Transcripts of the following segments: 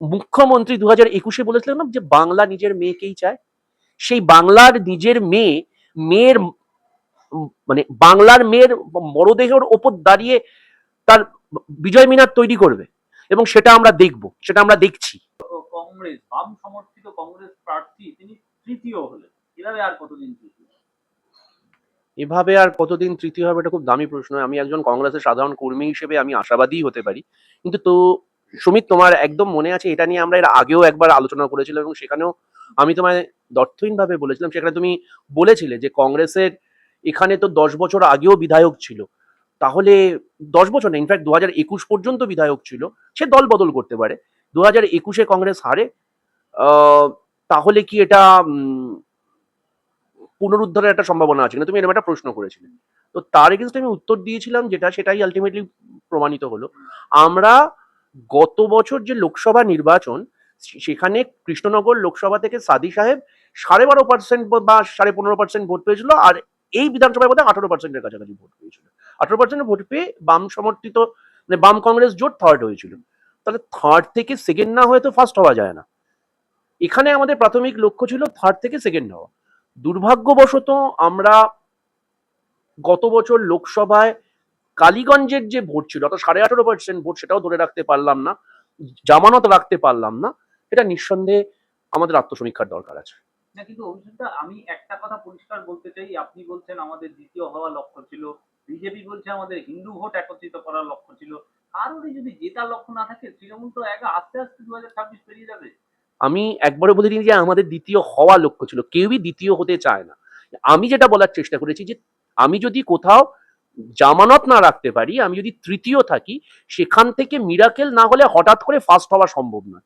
মুখ্যমন্ত্রী দু হাজার একুশে বলেছিলেন না যে বাংলা নিজের মেয়েকেই চায়? সেই বাংলার নিজের মেয়ে মেয়ের মানে বাংলার মেয়ের মরদেহের ওপর দাঁড়িয়ে তার বিজয় মিনার তৈরি করবে এবং সেটা আমরা দেখব সেটা আমরা দেখছি। কংগ্রেস বাম সমর্থিত কংগ্রেস প্রার্থী তিনি তৃতীয় হলেন। এভাবে আর কতদিন তৃতীয় এভাবে আর কতদিন তৃতীয় হবে এটা খুব দামি প্রশ্ন। আমি একজন কংগ্রেসের সাধারণ কর্মী হিসেবে আমি আশাবাদী হতে পারি। কিন্তু তো সুমিত, তোমার একদম মনে আছে এটা নিয়ে আমরা এর আগেও একবার আলোচনা করেছিলাম এবং সেখানেও আমি তোমায় দর্থহীনভাবে বলেছিলাম, সেখানে তুমি বলেছিলে যে কংগ্রেসের এখানে তো দশ বছর আগেও বিধায়ক ছিল। তাহলে দশ বছর না ইনফ্যাক্ট দু হাজার একুশ পর্যন্ত বিধায়ক ছিল, সে দল বদল করতে পারে। দু হাজার একুশে কংগ্রেস হারে তাহলে কি এটা পুনরুদ্ধারের একটা সম্ভাবনা আছে? না তুমি এরকম একটা প্রশ্ন করেছিলে। তো তার এগেনস্ট আমি উত্তর দিয়েছিলাম যেটা, সেটাই আলটিমেটলি প্রমাণিত হলো। আমরা গত বছর যে লোকসভা নির্বাচন সেখানে কৃষ্ণনগর লোকসভা থেকে সাদি সাহেব সাড়ে বারো পার্সেন্ট বা সাড়ে পনেরো পার্সেন্ট ভোট পেয়েছিল আর এই বিধানসভায় বোধহয় আঠারো পার্সেন্টের কাছাকাছি ভোট পেয়েছিল। আঠারো পার্সেন্ট ভোট পেয়ে বাম সমর্থিত মানে বাম কংগ্রেস জোট থার্ড হয়েছিল। তাহলে থার্ড থেকে সেকেন্ড না হয়ে তো ফার্স্ট হওয়া যায় না। এখানে আমাদের প্রাথমিক লক্ষ্য ছিল থার্ড থেকে সেকেন্ড হওয়া দুর্ভাগ্যবশত আমরা গত বছর লোকসভায় কালীগঞ্জের যে ভোট ছিল অর্থাৎ সাড়ে আঠারো পার্সেন্ট ভোট সেটাও ধরে রাখতে পারলাম না জামানত রাখতে পারলাম না এটা নিঃসন্দেহে আমাদের আত্মসমীক্ষার দরকার আছে। না কিন্তু অভিষেকটা আমি একটা কথা পরিষ্কার বলতে চাই আপনি বলছেন আমাদের দ্বিতীয় হওয়া লক্ষ্য ছিল বিজেপি বলছে আমাদের হিন্দু ভোট একত্রিত করার লক্ষ্য ছিল কারোরই যদি জেতার লক্ষ্য না থাকে তৃণমূল তো একা আস্তে আস্তে দু হাজার ছাব্বিশ পেরিয়ে যাবে। আমি একবারও বলে দিই যে আমাদের দ্বিতীয় হওয়া লক্ষ্য ছিল কেউই দ্বিতীয় হতে চায় না। আমি যেটা বলার চেষ্টা করেছি যে আমি যদি কোথাও জামানত না রাখতে পারি আমি যদি তৃতীয় থাকি সেখান থেকে মিরাকেল না হলে হঠাৎ করে ফার্স্ট হওয়া সম্ভব নয়।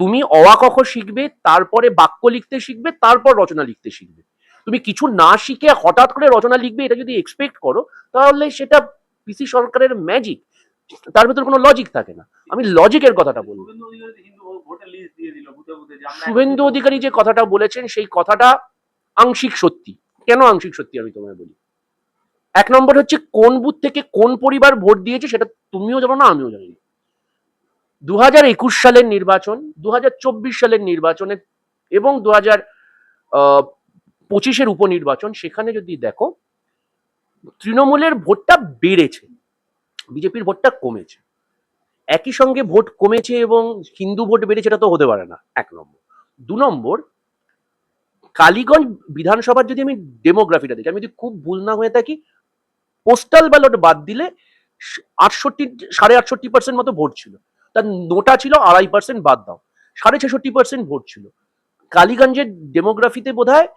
তুমি অওয়াকখ শিখবে তারপরে বাক্য লিখতে শিখবে তারপর রচনা লিখতে শিখবে। তুমি কিছু না শিখে হঠাৎ করে রচনা লিখবে এটা যদি এক্সপেক্ট করো তাহলে সেটা পিসি সরকারের ম্যাজিক তার ভেতর কোনো লজিক থাকে না। আমি লজিকের কথাটা বলব। শুভেন্দু অধিকারী যে কথাটা বলেছেন সেই কথাটা আংশিক সত্যি। কেন আংশিক সত্যি আমি তোমায় বলি? এক নম্বর হচ্ছে কোন বুথ থেকে কোন পরিবার ভোট দিয়েছে সেটা তুমিও জানো না, আমিও জানি দু হাজার একুশ সালের নির্বাচন দু হাজার চব্বিশ সালের নির্বাচনে এবং দু হাজার পঁচিশের উপনির্বাচন, সেখানে যদি দেখো, তৃণমূলের ভোটটা বেড়েছে, বিজেপির ভোটটা কমেছে। একই সঙ্গে ভোট কমেছে এবং হিন্দু ভোট বেড়েছে এটা তো হতে পারে না, এক নম্বর। দু নম্বর, কালীগঞ্জ বিধানসভার যদি আমি ডেমোগ্রাফিটা দেখি, আমি যদি খুব ভুল না হয়ে থাকি পোস্টাল ব্যালট বাদ দিলে আটষট্টি, সাড়ে আটষট্টি পার্সেন্ট মতো ভোট ছিল। তার নোটা ছিল আড়াই পার্সেন্ট বাদ দাও। সাড়ে ছেষট্টি পার্সেন্ট ভোট ছিল। কালীগঞ্জের ডেমোগ্রাফিতে বোধ হয়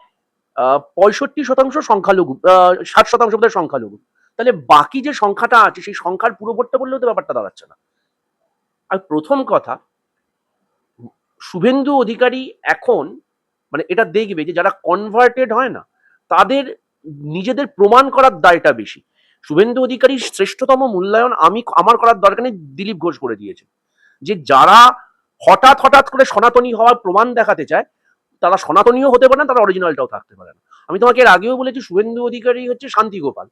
পঁয়ষট্টি শতাংশ সংখ্যালঘু ষাট শতাংশ বোধ সংখ্যালঘু। তাহলে বাকি যে সংখ্যাটা আছে, সেই সংখ্যার পুরো ভোটটা বললেও তো ব্যাপারটা দাঁড়াচ্ছে না। আর প্রথম কথা, শুভেন্দু অধিকারী এখন মানে এটা দেখবে যে যারা কনভার্টেড হয় না, তাদের নিজেদের প্রমাণ করার দায়টা বেশি। শুভেন্দু অধিকারীর শ্রেষ্ঠতম মূল্যায়ন আমি, আমার করার দরকার নেই, দিলীপ ঘোষ করে দিয়েছে। যে যারা হঠাৎ হঠাৎ করে সনাতনী হওয়ার প্রমাণ দেখাতে চায়, তারা সনাতনীও হতে পারে না, তারা অরিজিনালটাও থাকতে পারে না। আমি তোমাকে এর আগেও বলেছি, শুভেন্দু অধিকারী হচ্ছে শান্তি গোপাল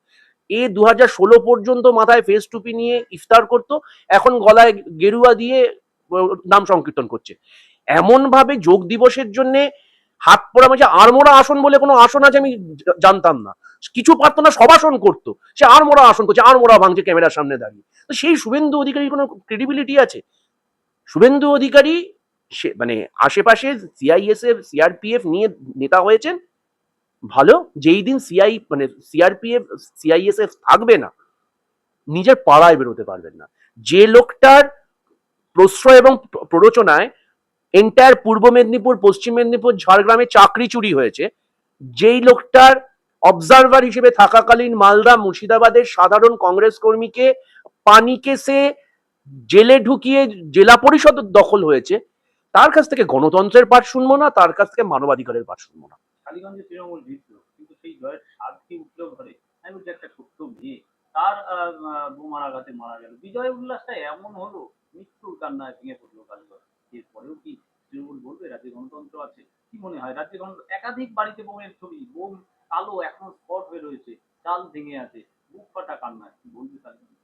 এ দু ষোলো পর্যন্ত মাথায় ফেস টুপি নিয়ে ইফতার করতো, এখন গলায় গেরুয়া দিয়ে নাম সংকীর্তন করছে। এমন ভাবে যোগ দিবসের জন্য হাত পোড়া মাঝে আড়মোড়া আসন বলে কোনো আসন আছে, আমি জানতাম না। কিছু পারতো না সবাসন করতো। সে আর মোড়া আসন করছে, আর মোড়া ভাঙছে ক্যামেরার সামনে দাঁড়িয়ে। তো সেই শুভেন্দু অধিকারীর কোনো ক্রেডিবিলিটি আছে? শুভেন্দু অধিকারী সে মানে আশেপাশে সিআইএসএফ সিআরপিএফ নিয়ে নেতা হয়েছেন। ভালো, যেই দিন সিআই মানে সিআরপিএফ সিআইএসএফ থাকবে না, নিজের পাড়ায় বেরোতে পারবেন না। যে লোকটার প্রশ্রয় এবং প্ররোচনায় এন্টায়ার পূর্ব মেদিনীপুর, পশ্চিম মেদিনীপুর, ঝাড়গ্রামে চাকরি চুরি হয়েছে, যেই লোকটার অবজারভার হিসেবে থাকাকালীন মালদা মুর্শিদাবাদের সাধারণ কংগ্রেস কর্মীকে পানি কেসে জেলে ঢুকিয়ে জেলা পরিষদ দখল হয়েছে। তার কাছ থেকে গণতন্ত্রের পাঠ শুনব না, তার কাছ থেকে মানবাধিকারের পাঠ শুনব না। তৃণমূল কিন্তু সেই একটা ছোট্ট তার মারা গেল। বিজয় এমন হলো, মৃত্যুর কি তৃণমূল বলবে গণতন্ত্র আছে? কি মনে হয়? রাজ্যে একাধিক বাড়িতে বোমের ছবি, বোম কালো এখনও স্পট হয়ে রয়েছে, চাল ভেঙে আছে বুক ফাটা কান্নায়। কি বলবে কালীগঞ্জ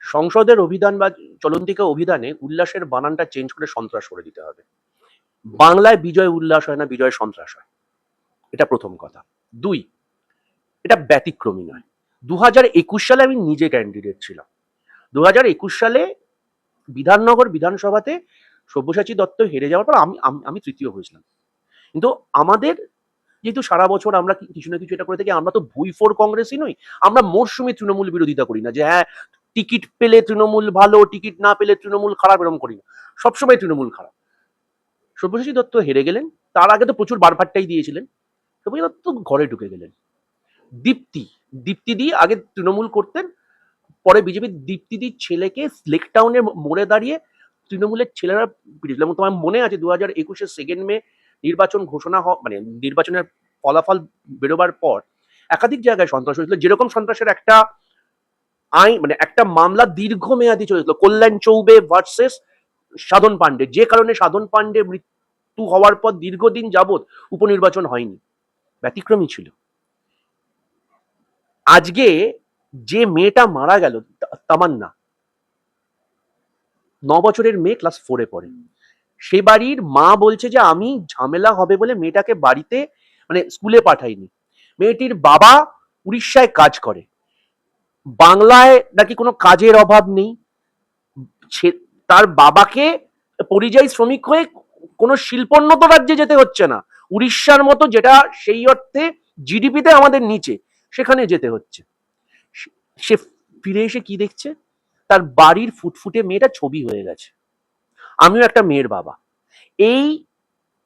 সংসদের অভিধান বা চলন্তিকা অভিধানে উল্লাসের বানানটা চেঞ্জ করে সন্ত্রাস করে দিতে হবে। বাংলায় বিজয় উল্লাস হয় না, বিজয় সন্ত্রাস হয়? এটা প্রথম কথা। দুই, এটা ব্যতিক্রমী নয়। দু হাজার একুশ সালে আমি নিজে ক্যান্ডিডেট ছিলাম। দু হাজার একুশ সালে বিধাননগর বিধানসভাতে সব্যসাচী দত্ত হেরে যাওয়ার পর আমি- আমি তৃতীয় হয়েছিলাম। কিন্তু আমাদের যেহেতু সারা বছর আমরা কিছু না কিছু এটা করে থাকি, আমরা তো ভুই ফোর কংগ্রেসই নই। আমরা মরশুমে তৃণমূল বিরোধিতা করি না যে হ্যাঁ টিকিট পেলে তৃণমূল ভালো, টিকিট না পেলে তৃণমূল খারাপ, এরকম করি না। সবসময় তৃণমূল খারাপ। সব্যসাচী দত্ত হেরে গেলেন, তার আগে তো প্রচুর বারভাট্টাই দিয়েছিলেন। সব্যসাচী দত্ত ঘরে ঢুকে গেলেন। দীপ্তি দীপ্তি দিয়ে আগে তৃণমূল করতেন, পরে বিজেপির দীপ্তিদির ছেলেকে লেক টাউনের মোড়ে দাঁড়িয়ে তৃণমূলের ছেলেরা পিটিয়েছিল। এবং তোমার মনে আছে দু হাজার একুশের সেকেন্ড মে নির্বাচন ঘোষণা হওয়া মানে নির্বাচনের ফলাফল বেরোবার পর একাধিক জায়গায় সন্ত্রাস হয়েছিল। যেরকম সন্ত্রাসের একটা আইন মানে একটা মামলা দীর্ঘমেয়াদী চলেছিল। কল্যাণ চৌবে ভার্সেস সাধন পাণ্ডে। যে কারণে সাধন পাণ্ডে মৃত্যু হওয়ার পর দীর্ঘদিন যাবৎ উপনির্বাচন হয়নি। ব্যতিক্রমী ছিল। আজকে যে মেয়েটা মারা গেল তামান্না ন বছরের মেয়ে ক্লাস ফোরে পড়ে। সে বাড়ির মা বলছে যে, আমি ঝামেলা হবে বলে মেয়েটাকে বাড়িতে মানে স্কুলে পাঠাইনি। মেয়েটির বাবা উড়িষ্যায় কাজ করে। বাংলায় নাকি কোনো কাজের অভাব নেই। ছে- তার বাবাকে পরিযায়ী শ্রমিক হয়ে কোনো শিল্পোন্নত রাজ্যে যেতে হচ্ছে না। উড়িষ্যার মতো যেটা সেই অর্থে জিডিপিতে আমাদের নিচে, সেখানে যেতে হচ্ছে। সে- সে ফিরে এসে কি দেখছে? তার বাড়ির ফুটফুটে মেয়েটা ছবি হয়ে গেছে। আমিও একটা মেয়ের বাবা। এই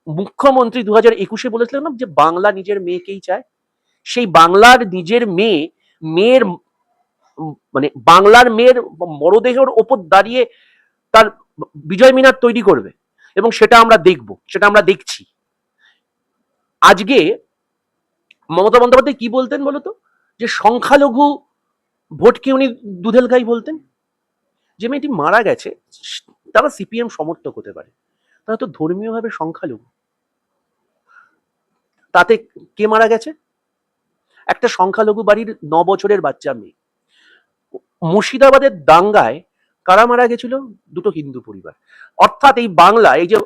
মুখ্যমন্ত্রী দু হাজার একুশে বলেছিলেন না যে বাংলা নিজের মেয়েকেই চায়? সেই বাংলার নিজের মেয়ে, মেয়ের মানে বাংলার মেয়ের মরদেহের ওপর দাঁড়িয়ে তার বিজয় মিনার তৈরি করবে এবং সেটা আমরা দেখব, সেটা আমরা দেখছি। আজকে মমতা বন্দ্যোপাধ্যায় কি বলতেন বলতো? যে সংখ্যালঘু ভোটকে উনি দুধেল গাই বলতেন? যে মেয়েটি মারা গেছে তারা সিপিএম সমর্থক হতে পারে। তারা তো ধর্মীয়ভাবে সংখ্যালঘু। তাতে কে মারা গেছে? একটা সংখ্যালঘু বাড়ির ন বছরের বাচ্চা মেয়ে। মুর্শিদাবাদের দাঙ্গায় কারা মারা গেছিল? দুটো হিন্দু পরিবার। অর্থাৎ এই বাংলা, এই যে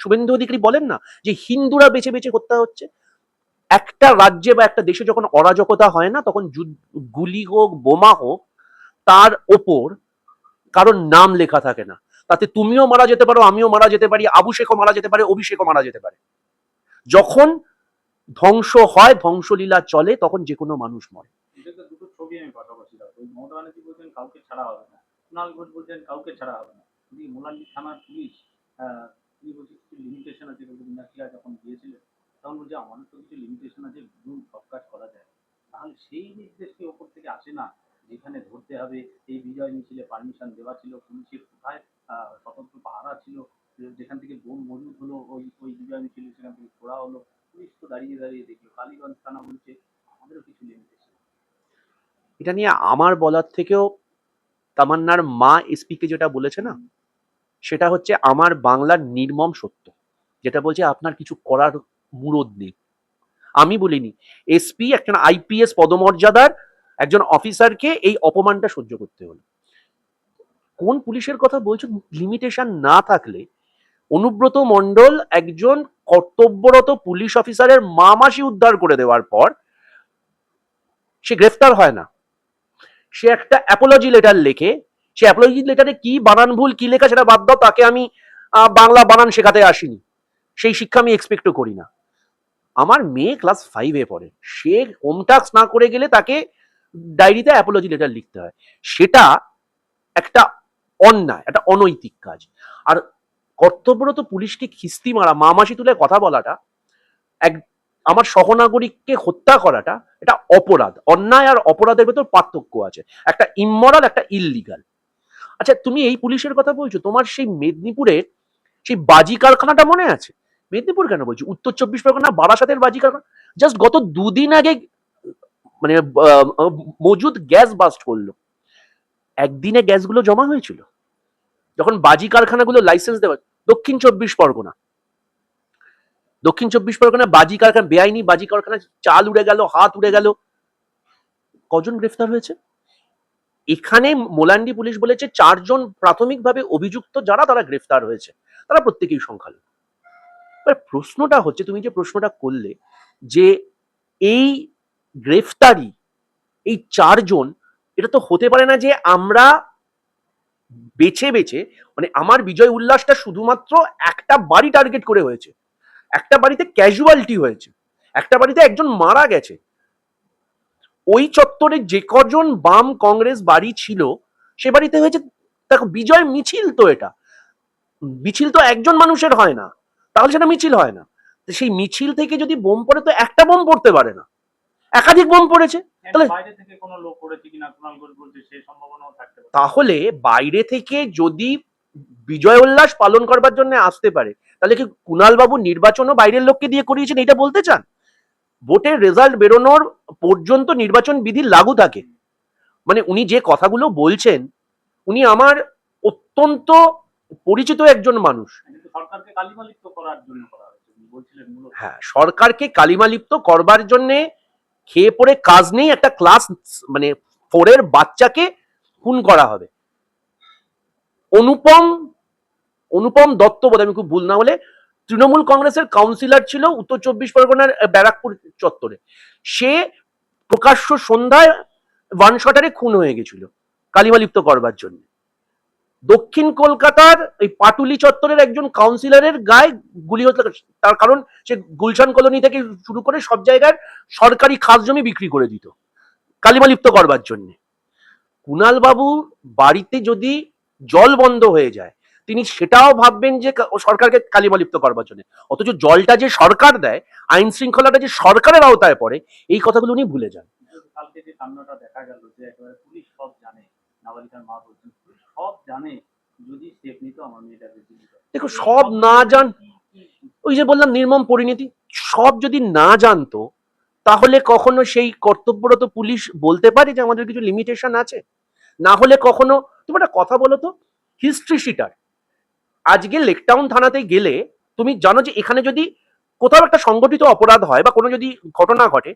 শুভেন্দু অধিকারী বলেন না, যে হিন্দুরা বেছে বেছে হত্যা হচ্ছে, একটা রাজ্যে বা একটা দেশে যখন অরাজকতা হয় না, তখন গুলি হোক, বোমা হোক, তার ওপর কারোর নাম লেখা থাকে না। তাতে তুমিও মারা যেতে পারো, আমিও মারা যেতে পারি আবু শেখও মারা যেতে পারে, অভিষেকও মারা যেতে পারে। যখন ধ্বংস হয়, ধ্বংসলীলা চলে, তখন যে কোনো মানুষ মরে। ছবি আমি পাশাপাশি কাউকে ছাড়া হবে না। কাউকে ছাড়া হবে না। যদি থানার পুলিশ তিনি লিমিটেশন আছে। গিয়েছিলেন, তখন লিমিটেশন আছে সব কাজ করা যায়। তাহলে সেই ওপর থেকে আসে না, যেখানে ধরতে হবে, এই বিজয় মিছিলে পারমিশন দেওয়া ছিল পুলিশের কোথায় স্বতন্ত্র পাহারা ছিল যেখান থেকে বোম মজুদ হলো, ওই ওই বিজয় মিছিলে সেখান থেকে ছোড়া হলো। পুলিশ তো দাঁড়িয়ে দাঁড়িয়ে দেখল। কালীগঞ্জ থানা বলছে, আমাদেরও কিছু লিমিটেশন এটা নিয়ে আমার বলার থেকেও তামান্নার মা এসপিকে যেটা বলেছে না, সেটা হচ্ছে আমার বাংলার নির্মম সত্য, যেটা বলছে আপনার কিছু করার মুরদ নেই। আমি বলিনি এসপি একজন আইপিএস পদমর্যাদার একজন অফিসারকে এই অপমানটা সহ্য করতে হলো। কোন পুলিশের কথা বলছো লিমিটেশন না থাকলে অনুব্রত মণ্ডল একজন কর্তব্যরত পুলিশ অফিসারের মা মাসি উদ্ধার করে দেওয়ার পর সে গ্রেফতার হয় না। সে একটা অ্যাপোলজি লেটার লেখে। সে অ্যাপোলজি লেটারে কি বানান ভুল, কি লেখা সেটা বাদ দাও, তাকে আমি বাংলা বানান শেখাতে আসিনি। সেই শিক্ষা আমি এক্সপেক্টও করি না। আমার মেয়ে ক্লাস ফাইভে পড়ে। সে হোম টাস্ক না করে গেলে তাকে ডায়েরিতে অ্যাপোলজি লেটার লিখতে হয়। সেটা একটা অন্যায় একটা অনৈতিক কাজ। আর কর্তব্যরত পুলিশকে খিস্তি মারা, মামাসি তুলে কথা বলাটা, এক, আমার সহনাগরিককে হত্যা করাটা, এটা অপরাধ। অন্যায় আর অপরাধের ভেতর পার্থক্য আছে। একটা ইমমরাল একটা ইললিগাল আচ্ছা তুমি এই পুলিশের কথা বলছো, তোমার সেই মেদিনীপুরের সেই বাজি কারখানাটা মনে আছে? মেদিনীপুর কেন বলছি? উত্তর চব্বিশ পরগনা, বারাসাতের বাজি কারখানা? জাস্ট গত দুদিন আগে মানে মজুদ গ্যাস বাস্ট করল। একদিনে গ্যাসগুলো জমা হয়েছিল। যখন বাজি কারখানাগুলো লাইসেন্স দেওয়া, দক্ষিণ চব্বিশ পরগনা। দক্ষিণ চব্বিশ পরগনা বাজি কারখানা, বেআইনি বাজি কারখানা চাল উড়ে গেল, হাত উড়ে গেল। কজন গ্রেফতার হয়েছে? এখানে মোলান্ডি পুলিশ বলেছে চারজন প্রাথমিকভাবে অভিযুক্ত যারা, তারা গ্রেফতার হয়েছে। তারা প্রত্যেকেই সংখ্যালঘু। প্রশ্নটা হচ্ছে, তুমি যে প্রশ্নটা করলে যে এই গ্রেফতারি, এই চারজন এটা তো হতে পারে না যে আমরা বেছে বেছে মানে আমার বিজয় উল্লাসটা শুধুমাত্র একটা বাড়ি টার্গেট করে হয়েছে। একটা বাড়িতে ক্যাজুয়ালিটি হয়েছে। একটা বাড়িতে একজন মারা গেছে। ওই চত্বরে যে কজন বাম কংগ্রেস বাড়ি ছিল, সে বাড়িতে হয়েছে, দেখো বিজয় মিছিল তো এটা। মিছিল তো একজন মানুষের হয় না। তাহলে সেটা মিছিল হয় না। সেই মিছিল থেকে যদি বোম পড়ে, তো একটা বোম পড়তে পারে না। একাধিক বোম পড়েছে। তাহলে- বাইরে থেকে যদি বিজয় উল্লাস পালন করবার জন্য আসতে পারে তাহলে কি কুণাল বাবু নির্বাচনও বাইরের লোককে দিয়ে করিয়েছেন এটা বলতে চান? ভোটের রেজাল্ট বেরোনোর পর্যন্ত নির্বাচন বিধি লাগু থাকে। মানে উনি যে কথাগুলো বলছেন উনি আমার অত্যন্ত পরিচিত একজন মানুষ। মূলত। হ্যাঁ সরকারকে কালিমালিপ্ত করবার জন্য খেয়ে পড়ে কাজ নেই একটা ক্লাস মানে ফোরের বাচ্চাকে খুন করা হবে। অনুপম অনুপম দত্ত বোধ আমি খুব ভুল না হলে, তৃণমূল কংগ্রেসের কাউন্সিলর ছিল উত্তর চব্বিশ পরগনার ব্যারাকপুর চত্বরে। সে প্রকাশ্য সন্ধ্যায় ওয়ান শটারে খুন হয়ে গেছিল কালিমালিপ্ত করবার জন্য। দক্ষিণ কলকাতার এই পাটুলি চত্বরের একজন কাউন্সিলরের গায়ে গুলি হতে তার কারণ সে গুলশান কলোনি থেকে শুরু করে সব জায়গার সরকারি খাস জমি বিক্রি করে দিত, কালিমালিপ্ত করবার জন্য। কুণাল বাবু বাড়িতে যদি জল বন্ধ হয়ে যায়, তিনি সেটাও ভাববেন যে সরকারকে কালিমালিপ্ত করবার জন্য। অথচ জলটা যে সরকার দেয়, আইন শৃঙ্খলাটা যে সরকারের আওতায় পড়ে, এই কথাগুলো উনি ভুলে যান। কালকে যে কান্নাটা দেখা গেল যে একেবারে পুলিশ সব জানে, নাবালিকার মা বলছেন সব জানে, যদি স্টেপ নিত আমার মেয়েটাকে জীবিত দেখো, সব না জান ওই যে বললাম নির্মম পরিণতি, সব যদি না জানতো, তাহলে কখনো সেই কর্তব্যরত পুলিশ বলতে পারে যে আমাদের কিছু লিমিটেশন আছে? না হলে কখনো তুমি একটা কথা বলো তো হিস্ট্রি শিটার আজকে লেকটাউন থানাতে গেলে তুমি জানো যে এখানে যদি কোথাও একটা সংগঠিত অপরাধ হয় বা কোনো যদি ঘটনা ঘটে,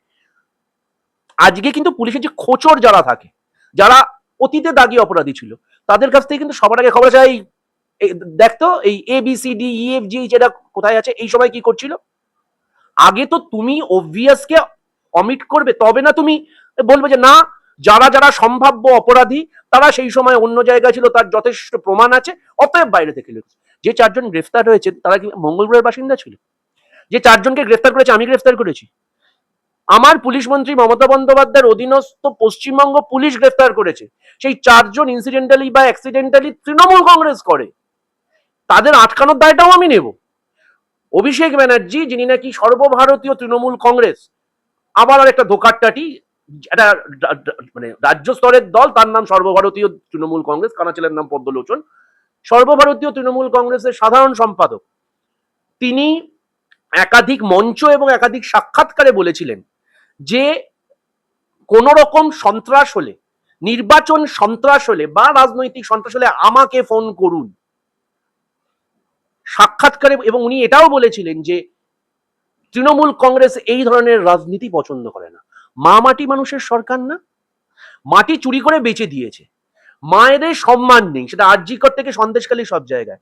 আজকে কিন্তু পুলিশের যে খোচর যারা থাকে, যারা অতীতে দাগি অপরাধী ছিল তাদের কাছ থেকে কিন্তু সবার আগে খবর আছে এই দেখতো এই A B C D E F G যেটা কোথায় আছে, এই সময় কি করছিল? আগে তো তুমি অবভিয়াসকে অমিট করবে, তবে না তুমি বলবে যে না, যারা যারা সম্ভাব্য অপরাধী, তারা সেই সময় অন্য জায়গায় ছিল, তার যথেষ্ট প্রমাণ আছে, অতএব বাইরে থেকে লিখছে যে চারজন গ্রেফতার হয়েছে, তারা কি মঙ্গল গ্রহের বাসিন্দা ছিল? যে চারজনকে গ্রেফতার করেছে, আমি গ্রেফতার করেছি। আমার পুলিশ মন্ত্রী মমতা বন্দ্যোপাধ্যায়ের অধীনস্থ পশ্চিমবঙ্গ পুলিশ গ্রেফতার করেছে। সেই চারজন ইনসিডেন্টালি বা অ্যাক্সিডেন্টালি তৃণমূল কংগ্রেস করে। তাদের আটকানোর দায়টাও আমি নেব। অভিষেক ব্যানার্জি, যিনি নাকি সর্বভারতীয় তৃণমূল কংগ্রেস, আবার আর একটা ধোকারটাটি একটা মানে রাজ্য স্তরের দল, তার নাম সর্বভারতীয় তৃণমূল কংগ্রেস কানাচেলের নাম পদ্মলোচন। সর্বভারতীয় তৃণমূল কংগ্রেসের সাধারণ সম্পাদক। তিনি একাধিক মঞ্চ এবং একাধিক সাক্ষাৎকারে বলেছিলেন যে কোন রকম সন্ত্রাস হলে, নির্বাচন সন্ত্রাস হলে বা রাজনৈতিক সন্ত্রাস হলে আমাকে ফোন করুন। সাক্ষাৎকারে এবং উনি এটাও বলেছিলেন যে, তৃণমূল কংগ্রেস এই ধরনের রাজনীতি পছন্দ করে না। মা মাটি মানুষের সরকার না। মাটি চুরি করে বেচে দিয়েছে। মায়েদের সম্মান নেই, সেটা আর্যিকর থেকে সন্দেশকালী সব জায়গায়।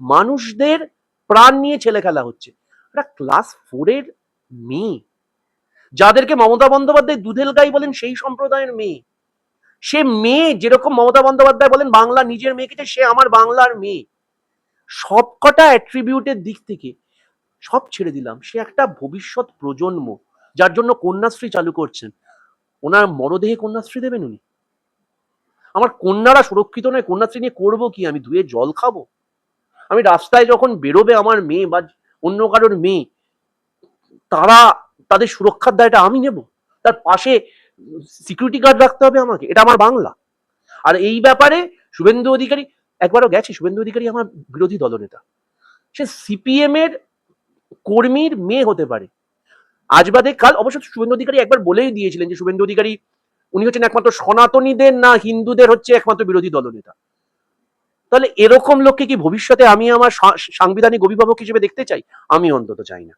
মানুষদের প্রাণ নিয়ে ছেলে খেলা হচ্ছে। একটা ক্লাস ফোরের মেয়ে যাদেরকে মমতা বন্দ্যোপাধ্যায় দুধেল গাই বলেন, সেই সম্প্রদায়ের মেয়ে। সে মেয়ে যেরকম মমতা বন্দ্যোপাধ্যায় বলেন, বাংলা নিজের মেয়েকে সে আমার বাংলার মেয়ে। সবকটা অ্যাট্রিবিউটের দিক থেকে সব ছেড়ে দিলাম। সে একটা ভবিষ্যৎ প্রজন্ম, যার জন্য কন্যাশ্রী চালু করছেন। ওনার মরদেহে কন্যাশ্রী দেবেন উনি? আমার কন্যারা সুরক্ষিত নয়, কন্যাশ্রী নিয়ে করব কি? আমি ধুয়ে জল খাব? আমি রাস্তায় যখন বেরোবে আমার মেয়ে বা অন্য কারোর মেয়ে, তারা তাদের সুরক্ষার দায়টা আমি নেব। তার পাশে সিকিউরিটি গার্ড রাখতে হবে আমাকে। এটা আমার বাংলা। আর এই ব্যাপারে শুভেন্দু অধিকারী, একবারও গেছে, শুভেন্দু অধিকারী আমার বিরোধী দলনেতা। সে সিপিএম এর কর্মীর মেয়ে হতে পারে। আজ বাদে কাল অবশ্য শুভেন্দু অধিকারী একবার বলেই দিয়েছিলেন যে, শুভেন্দু অধিকারী, উনি হচ্ছেন একমাত্র সনাতনীদের না, হিন্দুদের হচ্ছে একমাত্র বিরোধী দলনেতা। তাহলে এরকম লোককে কি ভবিষ্যতে আমি আমার সাংবিধানিক অভিভাবক হিসেবে দেখতে চাই? আমি অন্তত চাই না।